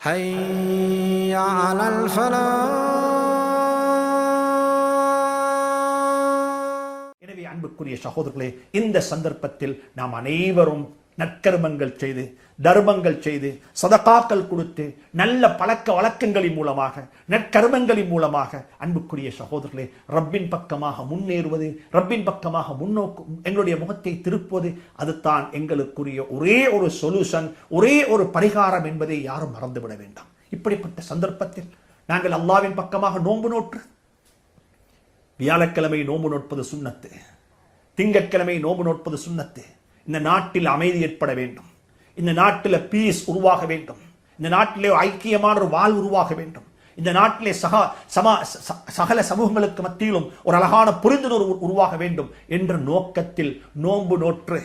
حي على الفلاح எனவே அன்புக்குரிய சகோதரர்களே இந்த சந்தர்ப்பத்தில் நாம் அனைவரும் நற்கர்மங்கள் செய்து தர்மங்கள் செய்து சதகாக்கள் கொடுத்து நல்ல பழக்க வழக்கங்களின் மூலமாக நற்கர்மங்களின் மூலமாக அன்புக்குரிய சகோதரர்களே ரப்பின் பக்கமாக முன்னேறுவது ரப்பின் பக்கமாக முன்னோக்கு எங்களுடைய முகத்தை திருப்புவது அதுதான் எங்களுக்குரிய ஒரே ஒரு சொல்யூஷன் ஒரே ஒரு பரிகாரம் என்பதை யாரும் மறந்துவிட வேண்டாம். இப்படிப்பட்ட சந்தர்ப்பத்தில் நாங்கள் அல்லாவின் பக்கமாக நோன்பு நோற்று வியாழக்கிழமை நோன்பு நோட்பது சுண்ணத்து திங்கட்கிழமை நோன்பு நோட்பது சுண்ணத்து இந்த நாட்டில் அமைதி ஏற்பட வேண்டும். இந்த நாட்டில் பீஸ் உருவாக வேண்டும். இந்த நாட்டிலே ஐக்கியமான ஒரு வாழ் உருவாக வேண்டும். இந்த நாட்டிலே சகா சமா ச- சகல சமூகங்களுக்கு மத்தியிலும் ஒரு அழகான புரிந்துணர்வு உருவாக வேண்டும் என்ற நோக்கத்தில் நோன்பு நோற்று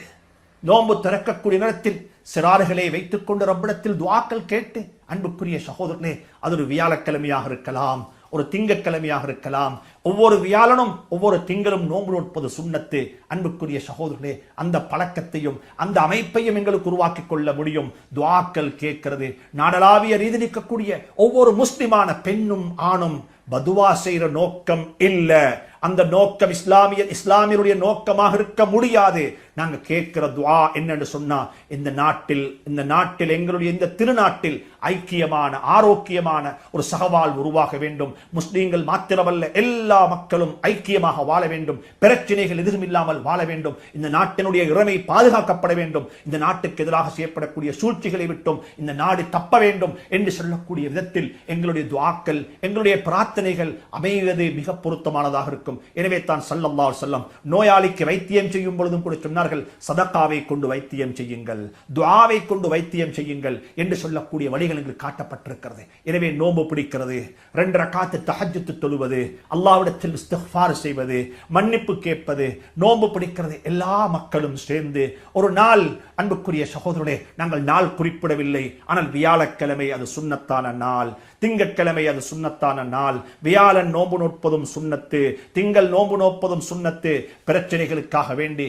நோன்பு திறக்கக்கூடிய நேரத்தில் சிறார்களை வைத்துக் கொண்டு ரப்பிடத்தில் துவாக்கள் கேட்டு அன்புக்குரிய சகோதரனே அது ஒரு வியாழக்கிழமையாக இருக்கலாம். ஒரு திங்கட்கிழமையாக இருக்கலாம். ஒவ்வொரு வியாழனும் ஒவ்வொரு திங்களும் நோன்பு நோட்பது சுண்ணத்து. அன்புக்குரிய சகோதரர்களே அந்த பழக்கத்தையும் அந்த அமைப்பையும் எங்களுக்கு உருவாக்கிக் கொள்ள முடியும். துவாக்கள் கேட்கிறது. நாடளாவிய ரீதி நிற்கக்கூடிய ஒவ்வொரு முஸ்லிமான பெண்ணும் ஆணும் பதுவா செய்கிற நோக்கம் இல்லை. அந்த நோக்கம் இஸ்லாமிய இஸ்லாமியருடைய நோக்கமாக இருக்க முடியாது. நாங்க கேட்கிற துவா என்னன்னு சொன்னா இந்த நாட்டில் இந்த நாட்டில் எங்களுடைய இந்த திருநாட்டில் ஐக்கியமான ஆரோக்கியமான ஒரு சகவால் உருவாக வேண்டும். முஸ்லீம்கள் மாத்திரமல்ல எல்லா மக்களும் ஐக்கியமாக வாழ வேண்டும். பிரச்சனைகள் எதுவும் இல்லாமல் வாழ வேண்டும். இந்த நாட்டினுடைய இறமை பாதுகாக்கப்பட வேண்டும். இந்த நாட்டுக்கு எதிராக செய்யப்படக்கூடிய சூழ்ச்சிகளை விட்டும் இந்த நாடு தப்ப வேண்டும் என்று சொல்லக்கூடிய விதத்தில் எங்களுடைய துவாக்கள் எங்களுடைய பிரார்த்தனைகள் அமைவது மிக பொருத்தமானதாக இருக்கும். எனவே தான் சல்லல்லாஹு செல்லம் நோயாளிக்கு வைத்தியம் செய்யும் பொழுதும் கூட சொன்னார்கள் சதக்காவை கொண்டு வைத்தியம் செய்யுங்கள் துவாவை கொண்டு வைத்தியம் செய்யுங்கள் என்று சொல்லக்கூடிய வழிகள் எங்களுக்கு காட்டப்பட்டிருக்கிறது. எனவே நோம்பு பிடிக்கிறது ரெண்டு ரக்காத்து தகஜத்து தொழுவது அல்லாவிடத்தில் இஸ்திக்ஃபார் செய்வது மன்னிப்பு கேட்பது நோம்பு பிடிக்கிறது எல்லா மக்களும் சேர்ந்து ஒரு நாள் அன்புக்குரிய சகோதரனே நாங்கள் நாள் குறிப்பிடவில்லை. ஆனால் வியாழக்கிழமை அது சுண்ணத்தான நாள் திங்கட்கிழமை அது சுண்ணத்தான நாள். வியாழன் நோம்பு நோட்பதும் சுண்ணத்து திங்கள் நோம்பு நோப்பதும் சுண்ணத்து. பிரச்சனைகளுக்காக வேண்டி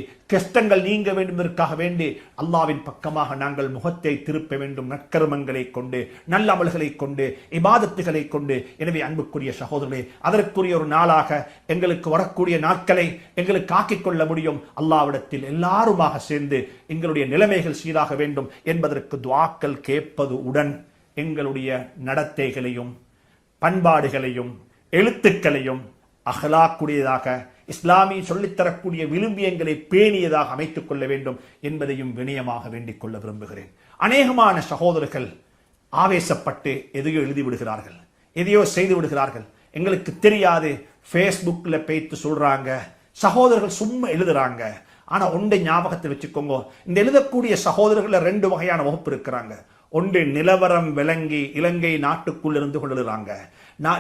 கஷ்டங்கள் நீங்க வேண்டும் என்பதற்காக வேண்டி அல்லாவின் பக்கமாக நாங்கள் முகத்தை திருப்ப வேண்டும் நற்கர்மங்களை கொண்டு நல்ல அமல்களை கொண்டு இபாதத்துகளை கொண்டு. எனவே அன்புக்குரிய சகோதரர்களே அதற்குரிய ஒரு நாளாக எங்களுக்கு வரக்கூடிய நாட்களை எங்களுக்கு ஆக்கிக் கொள்ள முடியும். அல்லாவிடத்தில் எல்லாருமாக சேர்ந்து எங்களுடைய நிலைமைகள் சீராக வேண்டும் என்பதற்கு துவாக்கள் கேட்பது உடன் எங்களுடைய நடத்தைகளையும் பண்பாடுகளையும் எழுத்துக்களையும் அகலாக்கூடியதாக இஸ்லாமிய சொல்லித்தரக்கூடிய விழும்பியங்களை பேணியதாக அமைத்துக் கொள்ள வேண்டும் என்பதையும் வினயமாக வேண்டிக் கொள்ள விரும்புகிறேன். அநேகமான சகோதரர்கள் ஆவேசப்பட்டு எதையோ எழுதி விடுகிறார்கள் எதையோ செய்து விடுகிறார்கள். எங்களுக்கு தெரியாது ஃபேஸ்புக்கில் பேத்து சொல்கிறாங்க சகோதரர்கள் சும்மா எழுதுறாங்க. ஆனால் ஒன்றை ஞாபகத்தில் வச்சுக்கோங்க. இந்த எழுதக்கூடிய சகோதரர்களில் ரெண்டு வகையான வகுப்பு இருக்கிறாங்க. ஒன்று நிலவரம் விளங்கி இலங்கை நாட்டுக்குள் இருந்து கொள்ளுறாங்க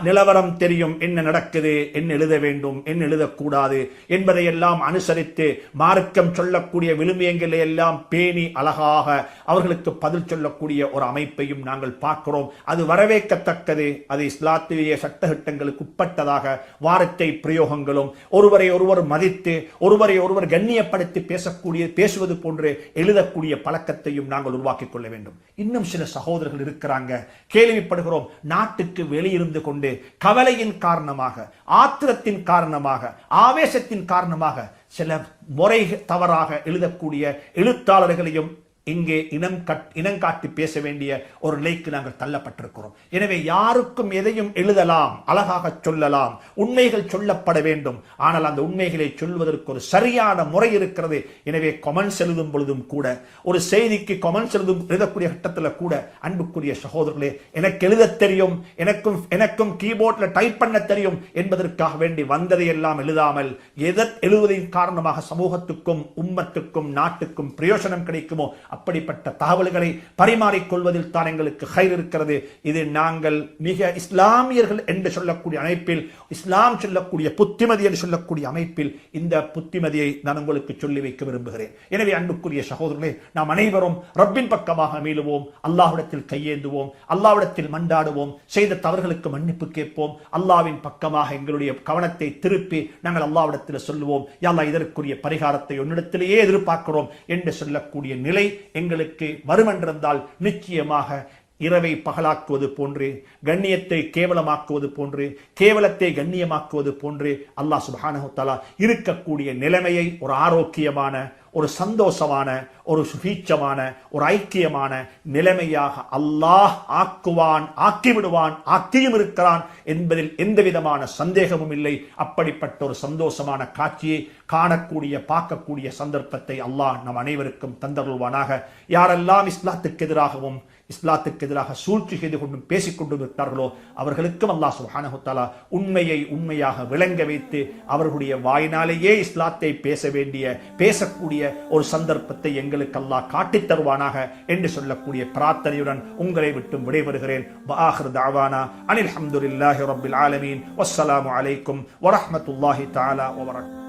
நிலவரம் தெரியும் என்ன நடக்குது என்ன எழுத வேண்டும் என்ன எழுதக்கூடாது என்பதையெல்லாம் அனுசரித்து மார்க்கம் சொல்லக்கூடிய விழுமியங்களை எல்லாம் பேணி அழகாக அவர்களுக்கு பதில் சொல்லக்கூடிய ஒரு அமைப்பையும் நாங்கள் பார்க்கிறோம். அது வரவேற்கத்தக்கது. அது இஸ்லாத்திய சட்டத்திட்டங்களுக்கு உட்பட்டதாக வார்த்தை பிரயோகங்களும் ஒருவரை ஒருவர் மதித்து ஒருவரை ஒருவர் கண்ணியப்படுத்தி பேசக்கூடிய பேசுவது போன்று எழுதக்கூடிய பழக்கத்தையும் நாங்கள் உருவாக்கிக் கொள்ள வேண்டும். இன்னும் சில சகோதரர்கள் இருக்கிறாங்க. கேள்விப்படுகிறோம். நாட்டுக்கு வெளியிருந்து கொண்டு கவலையின் காரணமாக ஆத்திரத்தின் காரணமாக ஆவேசத்தின் காரணமாக சில முறை தவறாக எழுதக்கூடிய எழுத்தாளர்களையும் இங்கே இனம் கட் இனங்காட்டி பேச வேண்டிய ஒரு நிலைக்கு நாங்கள் தள்ளப்பட்டிருக்கிறோம். எனவே யாருக்கும் எதையும் எழுதலாம் அழகாக சொல்லலாம் உண்மைகள் சொல்லப்பட வேண்டும். ஆனால் அந்த உண்மைகளை சொல்வதற்கு ஒரு சரியான முறை இருக்கிறது. எனவே கொமெண்ட்ஸ் எழுதும் பொழுதும் கூட ஒரு செய்திக்கு கொமெண்ட்ஸ் எழுதும் எழுதக்கூடிய கட்டத்தில் கூட அன்புக்குரிய சகோதரர்களே எனக்கு எழுதத் தெரியும் எனக்கும் எனக்கும் கீபோர்ட்ல டைப் பண்ண தெரியும் என்பதற்காக வேண்டி வந்ததை எல்லாம் எழுதாமல் எதை எழுவதின் காரணமாக சமூகத்துக்கும் உம்மத்துக்கும் நாட்டுக்கும் பிரயோஜனம் கிடைக்குமோ அப்படிப்பட்ட தகவல்களை பரிமாறிக்கொள்வதில் தான் எங்களுக்கு கயிறு இருக்கிறது. இது நாங்கள் மிக இஸ்லாமியர்கள் என்று சொல்லக்கூடிய அமைப்பில் இஸ்லாம் சொல்லக்கூடிய புத்திமதி என்று சொல்லக்கூடிய அமைப்பில் இந்த புத்திமதியை நான் உங்களுக்கு சொல்லி வைக்க விரும்புகிறேன். எனவே அன்புக்குரிய சகோதரர்களே நாம் அனைவரும் ரப்பின் பக்கமாக மீளுவோம். அல்லாஹ்விடத்தில் கையேந்துவோம். அல்லாஹ்விடத்தில் மண்டாடுவோம் செய்த தவறுகளுக்கு மன்னிப்பு கேட்போம். அல்லாஹ்வின் பக்கமாக எங்களுடைய கவனத்தை திருப்பி நாங்கள் அல்லாவிடத்தில் சொல்லுவோம். யாழ்லா இதற்குரிய பரிகாரத்தை உன்னிடத்திலேயே எதிர்பார்க்கிறோம் என்று சொல்லக்கூடிய நிலை எங்களுக்கு வருமென்றிருந்தால் நிச்சயமாக இரவை பகலாக்குவது போன்று கண்ணியத்தை கேவலமாக்குவது போன்று கேவலத்தை கண்ணியமாக்குவது போன்று அல்லாஹ் சுப்ஹானஹு தஆலா இருக்கக்கூடிய நிலைமையை ஒரு ஆரோக்கியமான ஒரு சந்தோஷமான ஒரு சுபீட்சமான ஒரு ஐக்கியமான நிலைமையாக அல்லாஹ் ஆக்குவான் ஆக்கிவிடுவான் ஆக்கியும் இருக்கிறான் என்பதில் எந்த விதமான சந்தேகமும் இல்லை. அப்படிப்பட்ட ஒரு சந்தோஷமான காட்சியை காணக்கூடிய பார்க்கக்கூடிய சந்தர்ப்பத்தை அல்லாஹ் நம் அனைவருக்கும் தந்தருள்வானாக. யாரெல்லாம் இஸ்லாத்துக்கு எதிராகவும் இஸ்லாத்துக்கு எதிராக சூழ்ச்சி செய்து கொண்டும் பேசிக் கொண்டும் இருக்கிறார்களோ அவர்களுக்கும் அல்லாஹ் சுப்ஹானஹு உண்மையை உண்மையாக விளங்க வைத்து அவர்களுடைய வாயினாலேயே இஸ்லாத்தை பேச வேண்டிய பேசக்கூடிய ஒரு சந்தர்ப்பத்தை எங்களுக்கு அல்லாஹ் காட்டித் தருவானாக என்று சொல்லக்கூடிய பிரார்த்தனையுடன் உங்களை விட்டு விடைபெறுகிறேன். அனில் அல்ஹம்துலில்லாஹி ரபில் ஆலமீன். வசலாம் அலைக்கும் வரமத்துல்லாஹி தாலா வபரகாத்துஹு